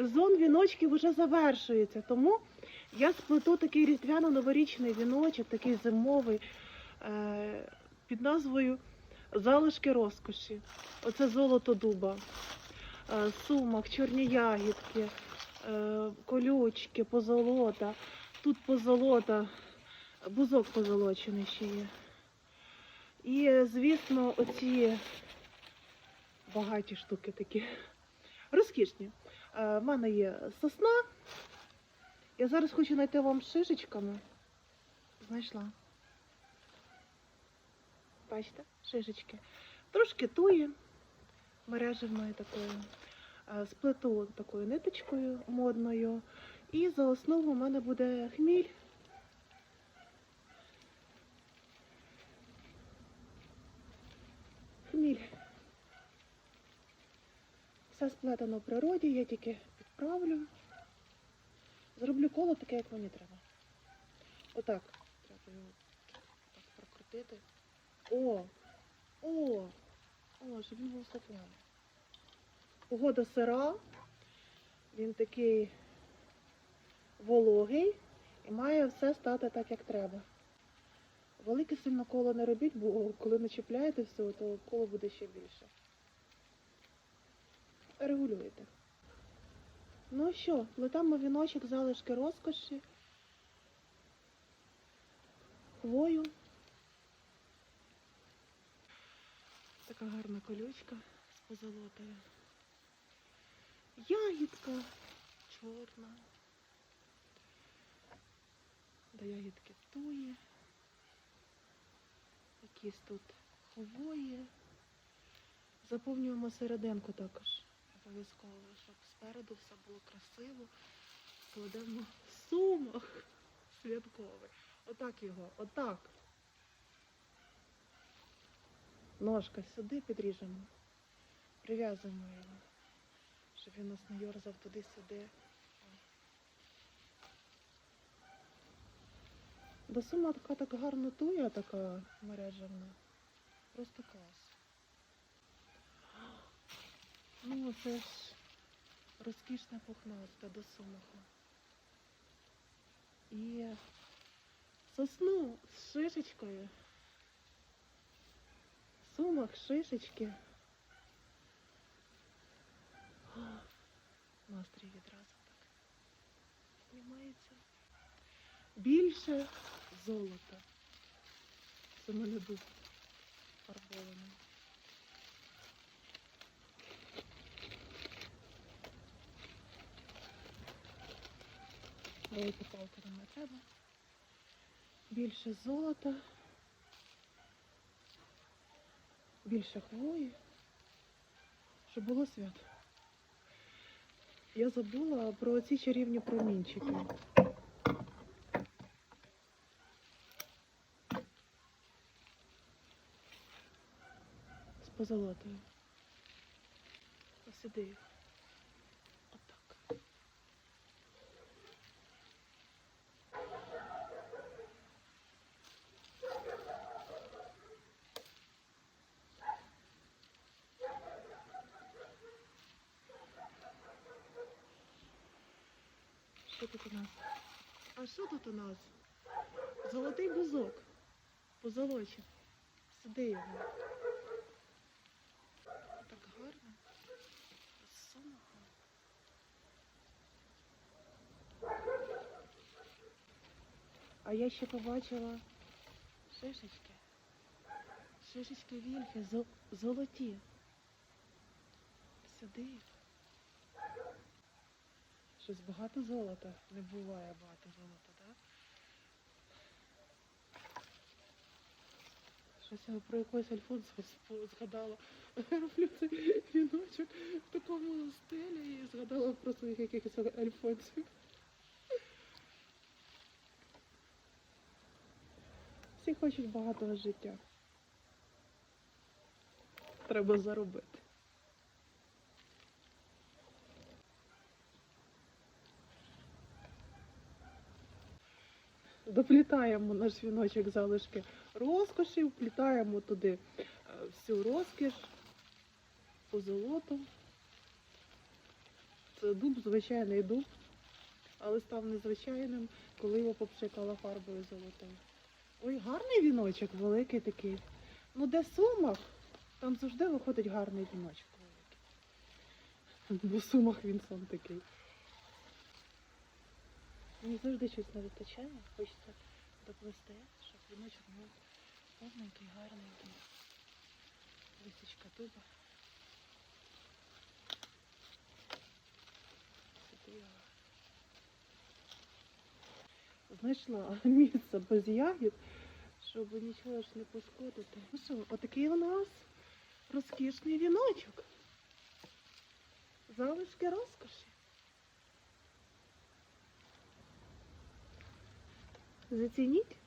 сезон віночків вже завершується, тому я сплету такий різдвяно-новорічний віночок, такий зимовий, е, під назвою Залишки розкоші. Оце золото дуба, е, сумах, чорні ягідки, е, колючки, позолота. Тут позолота, бузок позолочений ще є. І, звісно, оці багаті штуки такі. Розкішні. Е, В мене є сосна. Я зараз хочу знайти вам шишечками. Знайшла. Бачите, шишечки. Трошки туї мережевної такої. Е, Сплету такою ниточкою модною. І за основу у мене буде хміль. Хміль. Все сплетено в природі, я тільки підправлю. Зроблю коло таке, як мені треба. Отак. Треба його так прокрутити. О! О! О, щоб він був слухняний. Погода сира. Він такий вологий і має все стати так, як треба. Велике сильно коло не робіть, бо коли начіпляєте все, то коло буде ще більше. Регулюєте. Ну що, плетемо віночок залишки розкоші, хвою. Така гарна колючка з позолотою. Ягідка чорна. До ягідки тує. Якісь тут хвої. Заповнюємо серединку також. Обов'язково, щоб спереду все було красиво. Кладемо сумах святковий. Отак його, отак. Ножка сюди підріжемо. Прив'язуємо його, щоб він нас не йорзав туди-сюди. До сума така так гарно тує, така мережевна. Просто клас. Ну, це ж розкішне пухнасте до сумаху. І сосну з шишечкою. Сумах, шишечки. О, Настрій відразу так знімається. Більше золота. Це мене фарбований. Великі нам не треба. Більше золота. Більше хвої. Щоб було свято. Я забула про ці чарівні промінчики. З позолотою. Сюди. їх. Що тут у нас? А що тут у нас? Золотий бузок. Позолочений. Сюди його. Так гарно. З. А я ще побачила шишечки. Шишечки вільхи, зо- золоті. Сюди. Щось багато золота. Не буває багато золота, так? Щось я про якогось Альфонсо згадала. Роблю цей віночок в такому стилі і згадала про своїх якихось альфонсів. Всі хочуть багатого життя. Треба заробити. Доплітаємо наш віночок залишки розкоші, вплітаємо туди е, всю розкіш, позолоту. Це дуб, звичайний дуб, але став незвичайним, коли його попшикала фарбою золотою. Ой, гарний віночок, великий такий. Ну, де сумах, там завжди виходить гарний віночок великий. Бо сумах він сам такий. Мені завжди щось не вистачає, хочеться доплести, щоб віночок був повненький, гарненький. Лисичка дуба. Знайшла місце без ягід, щоб нічого ж не пошкодити. Ну що, отакий у нас розкішний віночок. Залишки розкоші. Зацініть.